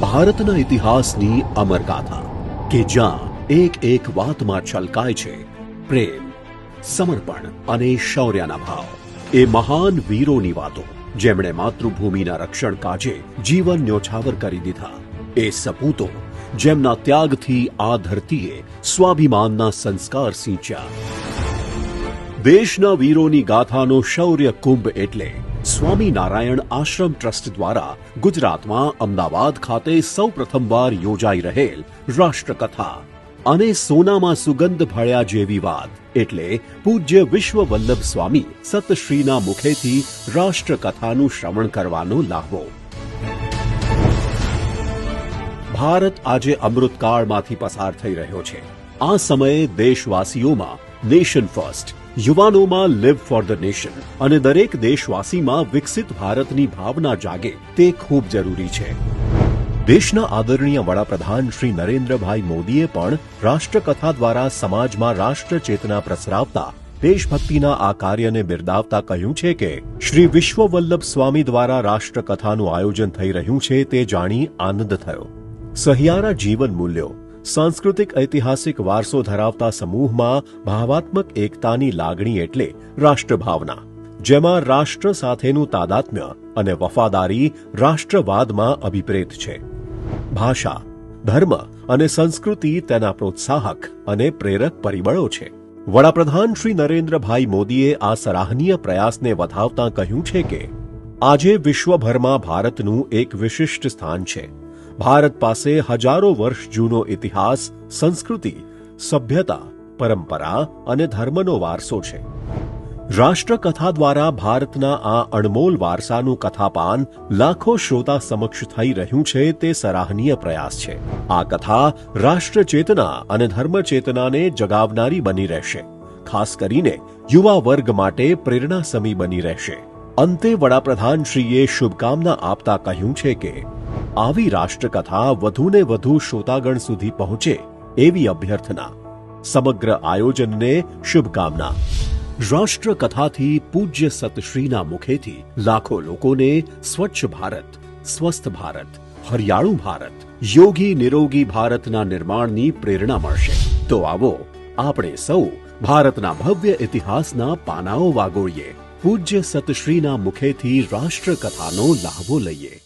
ભારતના ઇતિહાસની અમરગાથા, કે જ્યાં એક એક વાતમાં છલકાય છે પ્રેમ, સમર્પણ અને શૌર્યના ભાવ. એ મહાન વીરોની વાતો, જેમણે માતૃભૂમિના રક્ષણ કાજે જીવન ન્યોછાવર કરી દીધા. એ સપૂતો, જેમના ત્યાગથી આ ધરતીએ સ્વાભિમાનના સંસ્કાર સિંચ્યા. દેશના વીરોની ગાથાનો શૌર્ય કુંભ એટલે સ્વામિનારાયણ આશ્રમ ટ્રસ્ટ દ્વારા ગુજરાતમાં અમદાવાદ ખાતે સૌ પ્રથમવાર યોજાઈ રહેલ રાષ્ટ્રકથા. અને સોનામાં સુગંધ ભળ્યા જેવી વાત. એટલે પૂજ્ય વિશ્વ વલ્લભ સ્વામી સતશ્રીના મુખેથી રાષ્ટ્રકથાનું શ્રવણ કરવાનો લાહવો ભારત આજે અમૃતકાળમાંથી પસાર થઈ રહ્યો છે. આ સમયે દેશવાસીઓમાં નેશન ફર્સ્ટ યુવાનોમાં લિવ ફોર ધ નેશન અને દરેક દેશવાસીમાં વિકસિત ભારતની ભાવના જાગે તે ખૂબ જરૂરી છે. દેશના આદરણીય વડાપ્રધાન શ્રી નરેન્દ્રભાઈ મોદીએ પણ રાષ્ટ્રકથા દ્વારા સમાજમાં રાષ્ટ્ર ચેતના પ્રસરાવતા, દેશભક્તિના આ કાર્યને બિરદાવતા કહ્યું છે કે, શ્રી વિશ્વવલ્લભ સ્વામી દ્વારા રાષ્ટ્રકથાનું આયોજન થઈ રહ્યું છે તે જાણી આનંદ થયો. સહિયારા જીવન મૂલ્યો સાંસ્કૃતિક ઐતિહાસિક વારસો ધરાવતા સમૂહમાં ભાવાત્મક એકતાની લાગણી એટલે રાષ્ટ્રભાવના, જેમાં રાષ્ટ્ર સાથેનું તાદાત્મ્ય અને વફાદારી રાષ્ટ્રવાદમાં અભિપ્રેત છે. ભાષા, ધર્મ અને સંસ્કૃતિ તેના પ્રોત્સાહક અને પ્રેરક પરિબળો છે. વડાપ્રધાન શ્રી નરેન્દ્રભાઈ મોદીએ આ સરાહનીય પ્રયાસને વધાવતા કહ્યું છે કે, આજે વિશ્વભરમાં ભારતનું એક વિશિષ્ટ સ્થાન છે. ભારત પાસે હજારો વર્ષ જૂનો ઇતિહાસ, સંસ્કૃતિ, સભ્યતા, પરંપરા અને ધર્મનો વારસો છે. રાષ્ટ્રકથા દ્વારા ભારતના આ અણમોલ વારસાનું કથાપાન લાખો શ્રોતા સમક્ષ થઈ રહ્યું છે તે સરાહનીય પ્રયાસ છે. આ કથા રાષ્ટ્રચેતના અને ધર્મચેતનાને જગાવનારી બની રહેશે. ખાસ કરીને યુવા વર્ગ માટે પ્રેરણાસમી બની રહેશે. અંતે વડાપ્રધાનશ્રીએ શુભકામના આપતા કહ્યું છે કે આવી રાષ્ટ્રકથા વધુને વધુ શ્રોતાગણ સુધી પહોંચે એવી અભ્યર્થના. સમગ્ર આયોજનને શુભકામના. રાષ્ટ્રકથાથી પૂજ્ય સતશ્રીના મુખેથી લાખો લોકોને સ્વચ્છ ભારત, સ્વસ્થ ભારત, હરિયાળું ભારત, યોગી નિરોગી ભારતના નિર્માણની પ્રેરણા મળશે. તો આવો, આપણે સૌ ભારતના ભવ્ય ઇતિહાસના પાનાઓ વાગોળીએ. પૂજ્ય સતશ્રીના મુખેથી રાષ્ટ્રકથાનો લાહવો લઈએ.